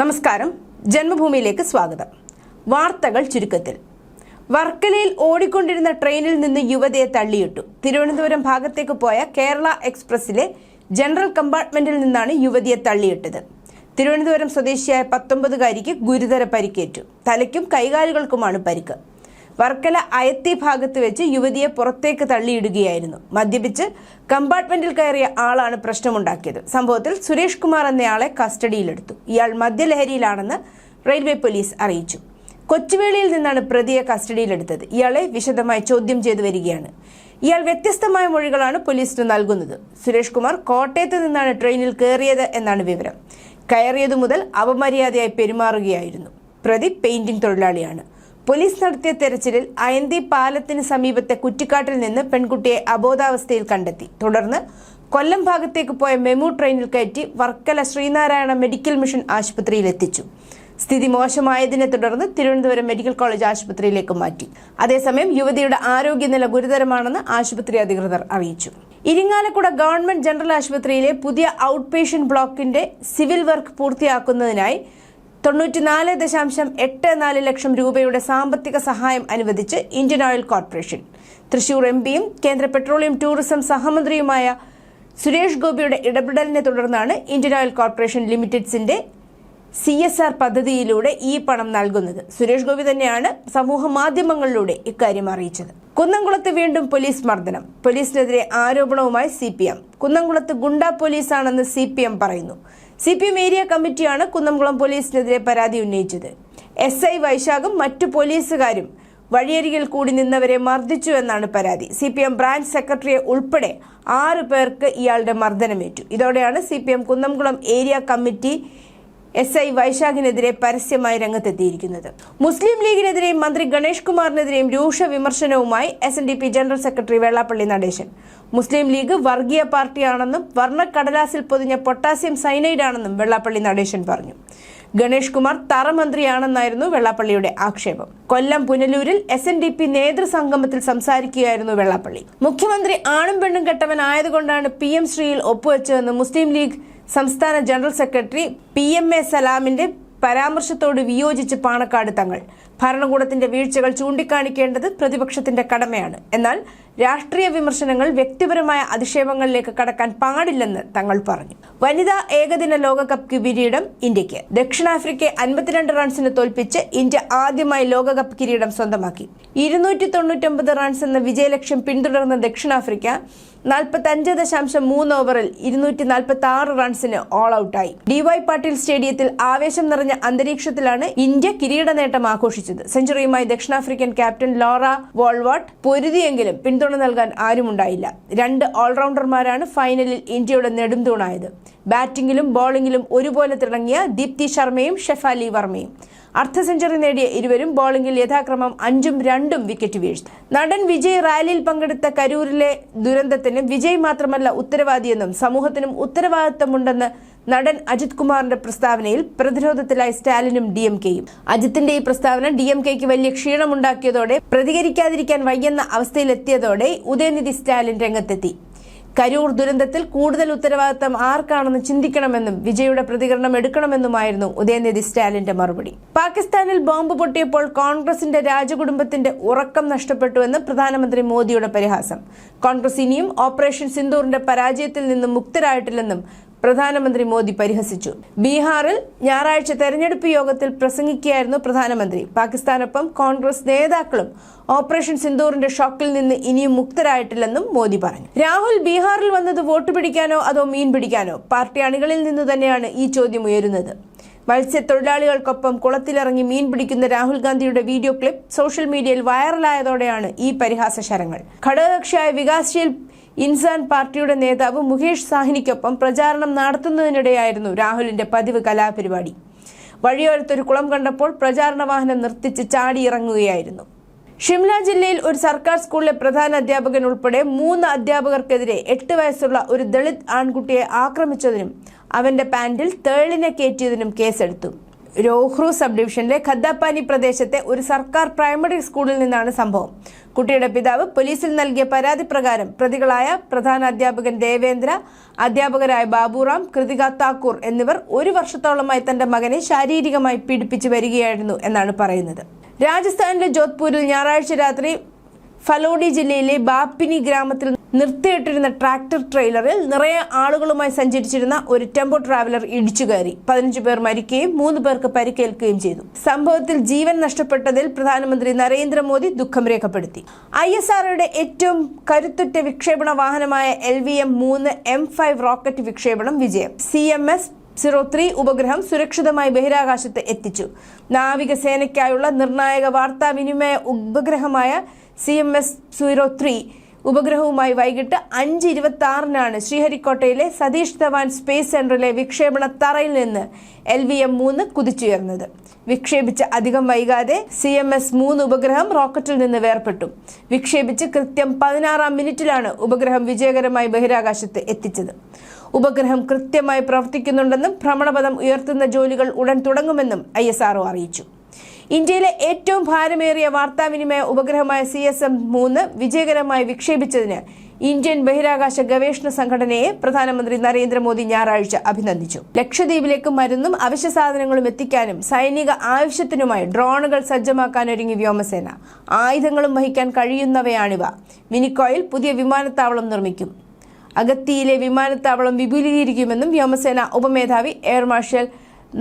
നമസ്കാരം. ജന്മഭൂമിയിലേക്ക് സ്വാഗതം. വാർത്തകൾ ചുരുക്കത്തിൽ. വർക്കലയിൽ ഓടിക്കൊണ്ടിരുന്ന ട്രെയിനിൽ നിന്ന് യുവതിയെ തള്ളിയിട്ടു. തിരുവനന്തപുരം ഭാഗത്തേക്ക് പോയ കേരള എക്സ്പ്രസിലെ ജനറൽ കമ്പാർട്ട്മെന്റിൽ നിന്നാണ് യുവതിയെ തള്ളിയിട്ടത്. തിരുവനന്തപുരം സ്വദേശിയായ പത്തൊമ്പതുകാരിക്ക് ഗുരുതര പരിക്കേറ്റു. തലയ്ക്കും കൈകാലുകൾക്കുമാണ് പരിക്ക്. വർക്കല അയത്തി ഭാഗത്ത് വെച്ച് യുവതിയെ പുറത്തേക്ക് തള്ളിയിടുകയായിരുന്നു. മദ്യപിച്ച് കമ്പാർട്ട്മെന്റിൽ കയറിയ ആളാണ് പ്രശ്നമുണ്ടാക്കിയത്. സംഭവത്തിൽ സുരേഷ് കുമാർ എന്നയാളെ കസ്റ്റഡിയിലെടുത്തു. ഇയാൾ മദ്യലഹരിയിലാണെന്ന് റെയിൽവേ പോലീസ് അറിയിച്ചു. കൊച്ചുവേളിയിൽ നിന്നാണ് പ്രതിയെ കസ്റ്റഡിയിലെടുത്തത്. ഇയാളെ വിശദമായി ചോദ്യം ചെയ്തു വരികയാണ്. ഇയാൾ വ്യത്യസ്തമായ മൊഴികളാണ് പോലീസിന് നൽകുന്നത്. സുരേഷ് കുമാർ കോട്ടയത്ത് നിന്നാണ് ട്രെയിനിൽ കയറിയത് എന്നാണ് വിവരം. കയറിയതു മുതൽ അപമര്യാദയായി പെരുമാറുകയായിരുന്നു. പ്രതി പെയിന്റിംഗ് തൊഴിലാളിയാണ്. പോലീസ് നടത്തിയ തെരച്ചിലിൽ അയന്തി പാലത്തിന് സമീപത്തെ കുറ്റിക്കാട്ടിൽ നിന്ന് പെൺകുട്ടിയെ അബോധാവസ്ഥയിൽ കണ്ടെത്തി. തുടർന്ന് കൊല്ലം ഭാഗത്തേക്ക് പോയ മെമു ട്രെയിനിൽ കയറ്റി വർക്കല ശ്രീനാരായണ മെഡിക്കൽ മിഷൻ ആശുപത്രിയിൽ എത്തിച്ചു. സ്ഥിതി മോശമായതിനെ തുടർന്ന് തിരുവനന്തപുരം മെഡിക്കൽ കോളേജ് ആശുപത്രിയിലേക്ക് മാറ്റി. അതേസമയം യുവതിയുടെ ആരോഗ്യനില ഗുരുതരമാണെന്ന് ആശുപത്രി അധികൃതർ അറിയിച്ചു. ഇരിങ്ങാലക്കുട ഗവൺമെന്റ് ജനറൽ ആശുപത്രിയിലെ പുതിയ ഔട്ട് പേഷ്യന്റ് ബ്ലോക്കിന്റെ സിവിൽ വർക്ക് പൂർത്തിയാക്കുന്നതിനായി തൊണ്ണൂറ്റിനാല് ദശാംശം എട്ട് നാല് ലക്ഷം രൂപയുടെ സാമ്പത്തിക സഹായം അനുവദിച്ച് Indian oil corporation. Thrissur M പിയും കേന്ദ്ര പെട്രോളിയം ടൂറിസം സഹമന്ത്രിയുമായ സുരേഷ് ഗോപിയുടെ ഇടപെടലിനെ തുടർന്നാണ് ഇന്ത്യൻ ഓയിൽ കോർപ്പറേഷൻ ലിമിറ്റഡ്സിന്റെ സി എസ് ആർ പദ്ധതിയിലൂടെ ഈ പണം നൽകുന്നത്. സുരേഷ് ഗോപി തന്നെയാണ് സമൂഹ മാധ്യമങ്ങളിലൂടെ ഇക്കാര്യം അറിയിച്ചത്. കുന്നംകുളത്ത് വീണ്ടും പോലീസ് മർദ്ദനം. പോലീസിനെതിരെ ആരോപണവുമായി സി പി എം. കുന്നംകുളത്ത് ഗുണ്ടാ പോലീസാണെന്ന് സി പി എം പറയുന്നു. സി പി എം ഏരിയ കമ്മിറ്റിയാണ് കുന്നംകുളം പോലീസിനെതിരെ പരാതി ഉന്നയിച്ചത്. എസ് ഐ വൈശാഖും മറ്റു പോലീസുകാരും വഴിയരികിൽ കൂടി നിന്നവരെ മർദ്ദിച്ചു എന്നാണ് പരാതി. സി പി എം ബ്രാഞ്ച് സെക്രട്ടറിയെ ഉൾപ്പെടെ ആറു പേർക്ക് ഇയാളുടെ മർദ്ദനമേറ്റു. ഇതോടെയാണ് C P M Kunnamkulam area committee S I വൈശാഖിനെതിരെ പരസ്യമായി രംഗത്തെത്തിയിരിക്കുന്നത്. മുസ്ലിം ലീഗിനെതിരെയും മന്ത്രി ഗണേഷ് കുമാറിനെതിരെയും രൂക്ഷ വിമർശനവുമായി S N D P general secretary Vellappally Natesan. Muslim League വർഗീയ പാർട്ടിയാണെന്നും വർണക്കടലാസിൽ പൊതിഞ്ഞ പൊട്ടാസ്യം സൈനൈഡാണെന്നും വെള്ളാപ്പള്ളി നടേശൻ പറഞ്ഞു. ഗണേഷ് കുമാർ തറമന്ത്രിയാണെന്നായിരുന്നു വെള്ളാപ്പള്ളിയുടെ ആക്ഷേപം. കൊല്ലം പുനലൂരിൽ എസ് എൻ ഡി പി നേതൃസംഗമത്തിൽ സംസാരിക്കുകയായിരുന്നു വെള്ളാപ്പള്ളി. മുഖ്യമന്ത്രി ആണും പെണ്ണും കെട്ടവനായതുകൊണ്ടാണ് പി എം ശ്രീയിൽ ഒപ്പുവെച്ചതെന്ന് മുസ്ലിം ലീഗ് സംസ്ഥാന general secretary P M A സലാമിന്റെ പരാമർശത്തോട് വിയോജിച്ച് പാണക്കാട് തങ്ങൾ. ഭരണകൂടത്തിന്റെ വീഴ്ചകൾ ചൂണ്ടിക്കാണിക്കേണ്ടത് പ്രതിപക്ഷത്തിന്റെ കടമയാണ്. എന്നാൽ രാഷ്ട്രീയ വിമർശനങ്ങൾ വ്യക്തിപരമായ അധിക്ഷേപങ്ങളിലേക്ക് കടക്കാൻ പാടില്ലെന്ന് തങ്ങൾ പറഞ്ഞു. വനിതാ ഏകദിന ലോകകപ്പ് കിരീടം ഇന്ത്യയ്ക്ക്. ദക്ഷിണാഫ്രിക്കയെ അൻപത്തിരണ്ട് റൺസിന് തോൽപ്പിച്ച് ഇന്ത്യ ആദ്യമായി ലോകകപ്പ് കിരീടം സ്വന്തമാക്കി. ഇരുന്നൂറ്റി തൊണ്ണൂറ്റൊമ്പത് റൺസ് എന്ന വിജയലക്ഷ്യം പിന്തുടർന്ന ദക്ഷിണാഫ്രിക്ക നാൽപ്പത്തഞ്ച് ദശാംശം മൂന്ന് ഓവറിൽ ഇരുന്നൂറ്റി നാൽപ്പത്തി ആറ് റൺസിന് ഓൾ ഔട്ടായി ഡിവൈ പാട്ടീൽ സ്റ്റേഡിയത്തിൽ ആവേശം നിറഞ്ഞ അന്തരീക്ഷത്തിലാണ് ഇന്ത്യ കിരീട നേട്ടം ആഘോഷിച്ചത്. സെഞ്ചുറിയുമായി ദക്ഷിണാഫ്രിക്കൻ ക്യാപ്റ്റൻ ലോറ വോൾവാട്ട് പൊരുതിയെങ്കിലും പിന്തുണ നൽകാൻ ആരുമുണ്ടായില്ല. രണ്ട് ഓൾറൗണ്ടർമാരാണ് ഫൈനലിൽ ഇന്ത്യയുടെ നെടുംതൂണായത്. ബാറ്റിംഗിലും ബോളിംഗിലും ഒരുപോലെ തിളങ്ങിയ ദീപ്തി ശർമ്മയും ഷെഫാലി വർമ്മയും. അർദ്ധ സെഞ്ചുറി നേടിയ ഇരുവരും ബോളിംഗിൽ യഥാക്രമം അഞ്ചും രണ്ടും വിക്കറ്റ് വീഴ്ത്തി. നടൻ വിജയ് റാലിയിൽ പങ്കെടുത്ത കരൂരിലെ ദുരന്തത്തിന് വിജയ് മാത്രമല്ല ഉത്തരവാദിയെന്നും സമൂഹത്തിനും ഉത്തരവാദിത്തമുണ്ടെന്ന് നടൻ അജിത് കുമാറിന്റെ പ്രസ്താവനയിൽ പ്രതിരോധത്തിലായി സ്റ്റാലിനും ഡി എം കെയും അജിത്തിന്റെ ഈ പ്രസ്താവന ഡി എം കെക്ക് വലിയ ക്ഷീണമുണ്ടാക്കിയതോടെ പ്രതികരിക്കാതിരിക്കാൻ വയ്യെന്ന അവസ്ഥയിലെത്തിയതോടെ ഉദയനിധി സ്റ്റാലിൻ രംഗത്തെത്തി. കരൂർ ദുരന്തത്തിൽ കൂടുതൽ ഉത്തരവാദിത്തം ആർക്കാണെന്ന് ചിന്തിക്കണമെന്നും വിജയുടെ പ്രതികരണം എടുക്കണമെന്നുമായിരുന്നു ഉദയനിധി സ്റ്റാലിന്റെ മറുപടി. പാകിസ്ഥാനിൽ ബോംബ് പൊട്ടിയപ്പോൾ കോൺഗ്രസിന്റെ രാജകുടുംബത്തിന്റെ ഉറക്കം നഷ്ടപ്പെട്ടുവെന്ന് പ്രധാനമന്ത്രി മോദിയുടെ പരിഹാസം. കോൺഗ്രസ് ഇനിയും ഓപ്പറേഷൻ സിന്ദൂറിന്റെ പരാജയത്തിൽ നിന്നും മുക്തരായിട്ടില്ലെന്നും പ്രധാനമന്ത്രി മോദി പരിഹസിച്ചു. ബീഹാറിൽ ഞായറാഴ്ച തെരഞ്ഞെടുപ്പ് യോഗത്തിൽ പ്രസംഗിക്കുകയായിരുന്നു പ്രധാനമന്ത്രി. പാകിസ്ഥാനൊപ്പം കോൺഗ്രസ് നേതാക്കളും ഓപ്പറേഷൻ സിന്ദൂറിന്റെ ഷോക്കിൽ നിന്ന് ഇനിയും മുക്തരായിട്ടില്ലെന്നും മോദി പറഞ്ഞു. രാഹുൽ ബീഹാറിൽ വന്നത് വോട്ട് പിടിക്കാനോ അതോ മീൻ പിടിക്കാനോ? പാർട്ടി അണികളിൽ നിന്ന് തന്നെയാണ് ഈ ചോദ്യം ഉയരുന്നത്. മത്സ്യത്തൊഴിലാളികൾക്കൊപ്പം കുളത്തിലിറങ്ങി മീൻ പിടിക്കുന്ന രാഹുൽ ഗാന്ധിയുടെ വീഡിയോ ക്ലിപ്പ് സോഷ്യൽ മീഡിയയിൽ വൈറലായതോടെയാണ് ഈ പരിഹാസ ശരങ്ങൾ. ഘടകകക്ഷിയായ വികാസ്ശീൽ ഇൻസാൻ പാർട്ടിയുടെ നേതാവ് മുകേഷ് സാഹിനിക്കൊപ്പം പ്രചാരണം നടത്തുന്നതിനിടെയായിരുന്നു രാഹുലിന്റെ പതിവ് കലാപരിപാടി. വഴിയോരത്തൊരു കുളം കണ്ടപ്പോൾ പ്രചാരണ വാഹനം നിർത്തിച്ച് ചാടിയിറങ്ങുകയായിരുന്നു. ഷിംല ജില്ലയിൽ ഒരു സർക്കാർ സ്കൂളിലെ പ്രധാന അധ്യാപകൻ ഉൾപ്പെടെ മൂന്ന് അധ്യാപകർക്കെതിരെ എട്ട് വയസ്സുള്ള ഒരു ദളിത് ആൺകുട്ടിയെ ആക്രമിച്ചതിനും അവന്റെ പാന്റിൽ തേളിനെ കയറ്റിയതിനും കേസെടുത്തു. രോഹ്രു സബ് ഡിവിഷനിലെ ഖദ്ദാപ്പാനി പ്രദേശത്തെ ഒരു സർക്കാർ പ്രൈമറി സ്കൂളിൽ നിന്നാണ് സംഭവം. കുട്ടിയുടെ പിതാവ് പോലീസിൽ നൽകിയ പരാതി പ്രകാരം പ്രതികളായ പ്രധാന അധ്യാപകൻ ദേവേന്ദ്ര അധ്യാപകരായ ബാബുറാം കൃതിക താക്കൂർ എന്നിവർ ഒരു വർഷത്തോളമായി തന്റെ മകനെ ശാരീരികമായി പീഡിപ്പിച്ചു വരികയായിരുന്നു എന്നാണ് പറയുന്നത്. രാജസ്ഥാനിലെ ജോധ്പൂരിൽ ഞായറാഴ്ച രാത്രി ഫലോഡി ജില്ലയിലെ ബാപ്പിനി ഗ്രാമത്തിൽ നിർത്തിയിട്ടിരുന്ന ട്രാക്ടർ ട്രെയിലറിൽ നിറയെ ആളുകളുമായി സഞ്ചരിച്ചിരുന്ന ഒരു ടെമ്പോ ട്രാവലർ ഇടിച്ചു കയറി. പതിനഞ്ചു പേർ മരിക്കുകയും മൂന്ന് പേർക്ക് പരിക്കേൽക്കുകയും ചെയ്തു. സംഭവത്തിൽ ജീവൻ നഷ്ടപ്പെട്ടതിൽ പ്രധാനമന്ത്രി നരേന്ദ്രമോദി ദുഃഖം രേഖപ്പെടുത്തി. ഐ എസ് ആർഒയുടെ ഏറ്റവും കരുത്തുറ്റ വിക്ഷേപണ വാഹനമായ എൽ വി എം മൂന്ന് എം ഫൈവ് റോക്കറ്റ് വിക്ഷേപണം വിജയം. C M S zero three ഉപഗ്രഹം സുരക്ഷിതമായി ബഹിരാകാശത്ത് എത്തിച്ചു. നാവികസേനയ്ക്കായുള്ള നിർണായക വാർത്താവിനിമയ ഉപഗ്രഹമായ C M S zero three ഉപഗ്രഹവുമായി വൈകിട്ട് അഞ്ച് ഇരുപത്തി ആറിനാണ് ശ്രീഹരിക്കോട്ടയിലെ സതീഷ് ധവാൻ സ്പേസ് സെന്ററിലെ വിക്ഷേപണ തറയിൽ നിന്ന് എൽ വി എം മൂന്ന് കുതിച്ചുയർന്നത്. വിക്ഷേപിച്ച് അധികം വൈകാതെ സി എം എസ് മൂന്ന് ഉപഗ്രഹം റോക്കറ്റിൽ നിന്ന് വേർപെട്ടു വിക്ഷേപിച്ച് കൃത്യം പതിനാറാം മിനിറ്റിലാണ് ഉപഗ്രഹം വിജയകരമായി ബഹിരാകാശത്ത് എത്തിച്ചത്. ഉപഗ്രഹം കൃത്യമായി പ്രവർത്തിക്കുന്നുണ്ടെന്നും ഭ്രമണപഥം ഉയർത്തുന്ന ജോലികൾ ഉടൻ തുടങ്ങുമെന്നും ഐ അറിയിച്ചു. ഇന്ത്യയിലെ ഏറ്റവും ഭാരമേറിയ വാർത്താവിനിമയ ഉപഗ്രഹമായ സി എസ് എം മൂന്ന് വിജയകരമായി വിക്ഷേപിച്ചതിന് ഇന്ത്യൻ ബഹിരാകാശ ഗവേഷണ സംഘടനയെ പ്രധാനമന്ത്രി നരേന്ദ്രമോദി ഞായറാഴ്ച അഭിനന്ദിച്ചു. ലക്ഷദ്വീപിലേക്ക് മരുന്നും അവശ്യ സാധനങ്ങളും എത്തിക്കാനും സൈനിക ആവശ്യത്തിനുമായി ഡ്രോണുകൾ സജ്ജമാക്കാനൊരുങ്ങി വ്യോമസേന. ആയുധങ്ങളും വഹിക്കാൻ കഴിയുന്നവയാണിവ. മിനിക്കോയിൽ പുതിയ വിമാനത്താവളം നിർമ്മിക്കും. അഗത്തിയിലെ വിമാനത്താവളം വിപുലീകരിക്കുമെന്നും വ്യോമസേന ഉപമേധാവി എയർ മാർഷൽ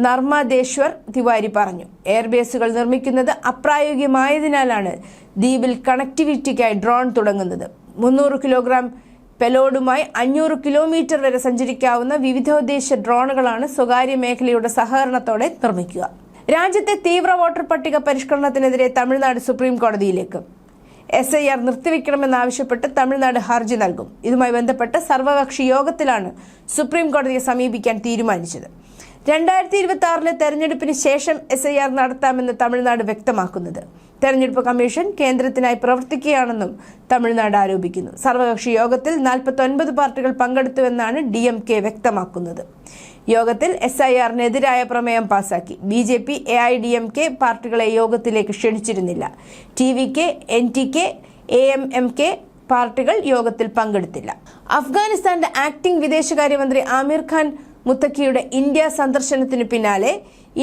നർമ്മദേശ്വർ തിവാരി പറഞ്ഞു. എയർബേസുകൾ നിർമ്മിക്കുന്നത് അപ്രായോഗികമായതിനാലാണ് ദ്വീപിൽ കണക്ടിവിറ്റിക്കായി ഡ്രോൺ തുടങ്ങുന്നത്. മുന്നൂറ് കിലോഗ്രാം പെലോഡുമായി അഞ്ഞൂറ് കിലോമീറ്റർ വരെ സഞ്ചരിക്കാവുന്ന വിവിധോദ്ദേശ ഡ്രോണുകളാണ് സ്വകാര്യ മേഖലയുടെ സഹകരണത്തോടെ നിർമ്മിക്കുക. രാജ്യത്തെ തീവ്ര വോട്ടർ പട്ടിക പരിഷ്കരണത്തിനെതിരെ തമിഴ്നാട് സുപ്രീം കോടതിയിലേക്ക്. എസ് ഐ ആർ നിർത്തിവെക്കണമെന്നാവശ്യപ്പെട്ട് തമിഴ്നാട് ഹർജി നൽകും. ഇതുമായി ബന്ധപ്പെട്ട് സർവകക്ഷി യോഗത്തിലാണ് സുപ്രീം കോടതിയെ സമീപിക്കാൻ തീരുമാനിച്ചത്. രണ്ടായിരത്തി ഇരുപത്തി ആറിലെ തെരഞ്ഞെടുപ്പിന് ശേഷം എസ് ഐ ആർ നടത്താമെന്ന് തമിഴ്നാട് വ്യക്തമാക്കുന്നത്. തെരഞ്ഞെടുപ്പ് കമ്മീഷൻ കേന്ദ്രത്തിനായി പ്രവർത്തിക്കുകയാണെന്നും തമിഴ്നാട് ആരോപിക്കുന്നു. സർവകക്ഷി യോഗത്തിൽ നാൽപ്പത്തി ഒൻപത് പാർട്ടികൾ പങ്കെടുത്തുവെന്നാണ് ഡി എം കെ വ്യക്തമാക്കുന്നത്. യോഗത്തിൽ എസ് ഐ ആറിനെതിരായ പ്രമേയം പാസാക്കി. B J P A I D M K പാർട്ടികളെ യോഗത്തിലേക്ക് ക്ഷണിച്ചിരുന്നില്ല. T V K N T K A M M K പാർട്ടികൾ യോഗത്തിൽ പങ്കെടുത്തില്ല. അഫ്ഗാനിസ്ഥാന്റെ ആക്ടിംഗ് വിദേശകാര്യമന്ത്രി ആമിർ ഖാൻ മുത്തക്കിയുടെ ഇന്ത്യ സന്ദർശനത്തിനു പിന്നാലെ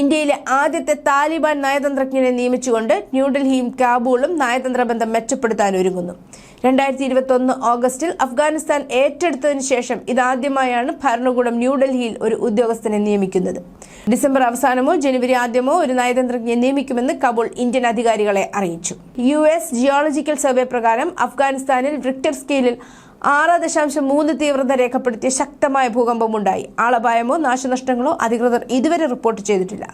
ഇന്ത്യയിലെ ആദ്യത്തെ താലിബാൻ നയതന്ത്രജ്ഞനെ നിയമിച്ചുകൊണ്ട് ന്യൂഡൽഹിയും കാബൂളും നയതന്ത്ര ബന്ധം മെച്ചപ്പെടുത്താൻ ഒരുങ്ങുന്നു. രണ്ടായിരത്തി ഇരുപത്തി ഒന്ന് ഓഗസ്റ്റിൽ അഫ്ഗാനിസ്ഥാൻ ഏറ്റെടുത്തതിനു ശേഷം ഇതാദ്യമായാണ് ഭരണകൂടം ന്യൂഡൽഹിയിൽ ഒരു ഉദ്യോഗസ്ഥനെ നിയമിക്കുന്നത്. ഡിസംബർ അവസാനമോ ജനുവരി ആദ്യമോ ഒരു നയതന്ത്രജ്ഞനെ നിയമിക്കുമെന്ന് കബൂൾ ഇന്ത്യൻ അധികാരികളെ അറിയിച്ചു. യു എസ് ജിയോളജിക്കൽ സർവേ പ്രകാരം അഫ്ഗാനിസ്ഥാനിൽ റിക്ടർ സ്കെയിലിൽ ആറ് ദശാംശം മൂന്ന് തീവ്രത രേഖപ്പെടുത്തിയ ശക്തമായ ഭൂകമ്പമുണ്ടായി ആളപായമോ നാശനഷ്ടങ്ങളോ അധികൃതർ ഇതുവരെ റിപ്പോർട്ട് ചെയ്തിട്ടില്ല.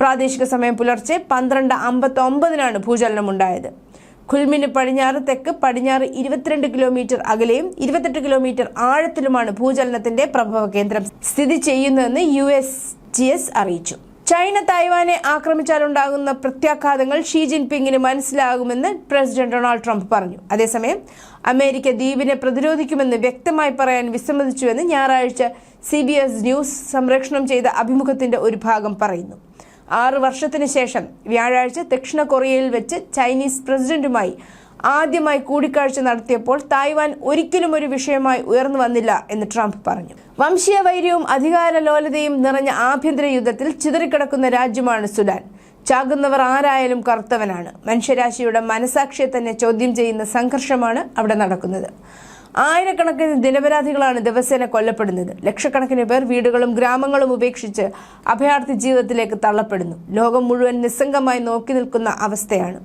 പ്രാദേശിക സമയം പുലർച്ചെ പന്ത്രണ്ട് അമ്പത്തി ഒമ്പതിനാണ് ഭൂചലനമുണ്ടായത് ഖുൽമിന് പടിഞ്ഞാറ് തെക്ക് പടിഞ്ഞാറ് ഇരുപത്തിരണ്ട് കിലോമീറ്റർ അകലെയും ഇരുപത്തെട്ട് കിലോമീറ്റർ ആഴത്തിലുമാണ് ഭൂചലനത്തിന്റെ പ്രഭവ കേന്ദ്രം സ്ഥിതി ചെയ്യുന്നതെന്ന് യു എസ് ജി എസ് അറിയിച്ചു. ചൈന തായ്വാനെ ആക്രമിച്ചാലുണ്ടാകുന്ന പ്രത്യാഘാതങ്ങൾ ഷീ ജിൻപിങ്ങിന് മനസ്സിലാകുമെന്ന് പ്രസിഡന്റ് ഡൊണാൾഡ് ട്രംപ് പറഞ്ഞു. അതേസമയം അമേരിക്ക ദ്വീപിനെ പ്രതിരോധിക്കുമെന്ന് വ്യക്തമായി പറയാൻ വിസമ്മതിച്ചുവെന്ന് ഞായറാഴ്ച സി ബി എസ് ന്യൂസ് സംരക്ഷണം ചെയ്ത അഭിമുഖത്തിന്റെ ഒരു ഭാഗം പറയുന്നു. ആറ് വർഷത്തിന് ശേഷം വ്യാഴാഴ്ച ദക്ഷിണ കൊറിയയിൽ വെച്ച് ചൈനീസ് പ്രസിഡന്റുമായി ആദ്യമായി കൂടിക്കാഴ്ച നടത്തിയപ്പോൾ തായ്വാൻ ഒരിക്കലും ഒരു വിഷയമായി ഉയർന്നു വന്നില്ല എന്ന് ട്രംപ് പറഞ്ഞു. വംശീയ വൈര്യവും അധികാര ലോലതയും നിറഞ്ഞ ആഭ്യന്തര യുദ്ധത്തിൽ ചിതറിക്കിടക്കുന്ന രാജ്യമാണ് സുഡാൻ ചാകുന്നവർ ആരായാലും കറുത്തവനാണ്. മനുഷ്യരാശിയുടെ മനസാക്ഷിയെ തന്നെ ചോദ്യം ചെയ്യുന്ന സംഘർഷമാണ് അവിടെ നടക്കുന്നത്. ആയിരക്കണക്കിന് നിരപരാധികളാണ് ദിവസേന കൊല്ലപ്പെടുന്നത്. ലക്ഷക്കണക്കിന് പേർ വീടുകളും ഗ്രാമങ്ങളും ഉപേക്ഷിച്ച് അഭയാർത്ഥി ജീവിതത്തിലേക്ക് തള്ളപ്പെടുന്നു. ലോകം മുഴുവൻ നിസ്സംഗമായി നോക്കി നിൽക്കുന്ന അവസ്ഥയാണ്.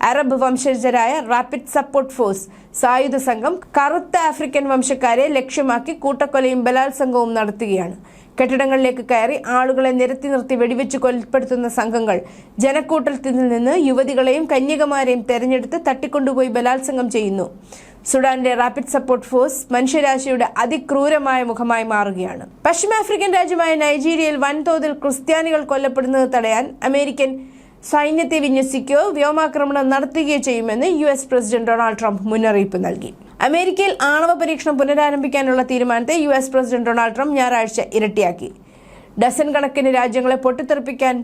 അറബ് വംശജരായ റാപ്പിഡ് സപ്പോർട്ട് ഫോഴ്സ് സായുധ സംഘം കറുത്ത ആഫ്രിക്കൻ വംശക്കാരെ ലക്ഷ്യമാക്കി കൂട്ടക്കൊലയും ബലാത്സംഗവും നടത്തുകയാണ്. കെട്ടിടങ്ങളിലേക്ക് കയറി ആളുകളെ നിരത്തി നിർത്തി വെടിവെച്ച് കൊലപ്പെടുത്തുന്ന സംഘങ്ങൾ ജനക്കൂട്ടത്തിൽ നിന്ന് യുവതികളെയും കന്യകമാരെയും തെരഞ്ഞെടുത്ത് തട്ടിക്കൊണ്ടുപോയി ബലാത്സംഗം ചെയ്യുന്നു. സുഡാനിലെ റാപ്പിഡ് സപ്പോർട്ട് ഫോഴ്സ് മനുഷ്യരാശിയുടെ അതിക്രൂരമായ മുഖമായി മാറുകയാണ്. പശ്ചിമാഫ്രിക്കൻ രാജ്യമായ നൈജീരിയയിൽ വൻതോതിൽ ക്രിസ്ത്യാനികൾ കൊല്ലപ്പെടുന്നത് തടയാൻ അമേരിക്കൻ സൈന്യത്തെ വിന്യസിക്കുകയോ വ്യോമാക്രമണം നടത്തുകയോ ചെയ്യുമെന്ന് U S president Donald Trump മുന്നറിയിപ്പ് നൽകി. അമേരിക്കയിൽ ആണവ പരീക്ഷണം പുനരാരംഭിക്കാനുള്ള തീരുമാനത്തെ U S president Donald Trump ഞായറാഴ്ച ഇരട്ടിയാക്കി. ഡസൻ കണക്കിന് രാജ്യങ്ങളെ പൊട്ടിത്തെറിപ്പിക്കാൻ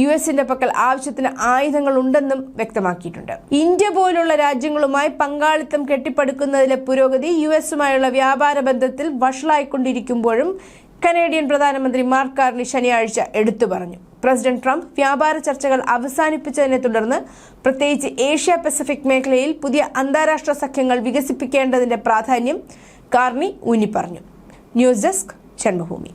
യു എസിന്റെ പക്കൽ ആവശ്യത്തിന് ആയുധങ്ങൾ ഉണ്ടെന്നും വ്യക്തമാക്കിയിട്ടുണ്ട്. ഇന്ത്യ പോലുള്ള രാജ്യങ്ങളുമായി പങ്കാളിത്തം കെട്ടിപ്പടുക്കുന്നതിലെ പുരോഗതി യു എസുമായുള്ള വ്യാപാര ബന്ധത്തിൽ വഷളായിക്കൊണ്ടിരിക്കുമ്പോഴും കനേഡിയൻ പ്രധാനമന്ത്രി മാർക്ക് കാർണി ശനിയാഴ്ച എടുത്തു പറഞ്ഞു. പ്രസിഡന്റ് ട്രംപ് വ്യാപാര ചർച്ചകൾ അവസാനിപ്പിച്ചതിനെ തുടർന്ന് പ്രത്യേകിച്ച് ഏഷ്യ പസഫിക് മേഖലയിൽ പുതിയ അന്താരാഷ്ട്ര സഖ്യങ്ങൾ വികസിപ്പിക്കേണ്ടതിന്റെ പ്രാധാന്യം കാർണി ഊന്നിപ്പറഞ്ഞു. News desk Janmabhumi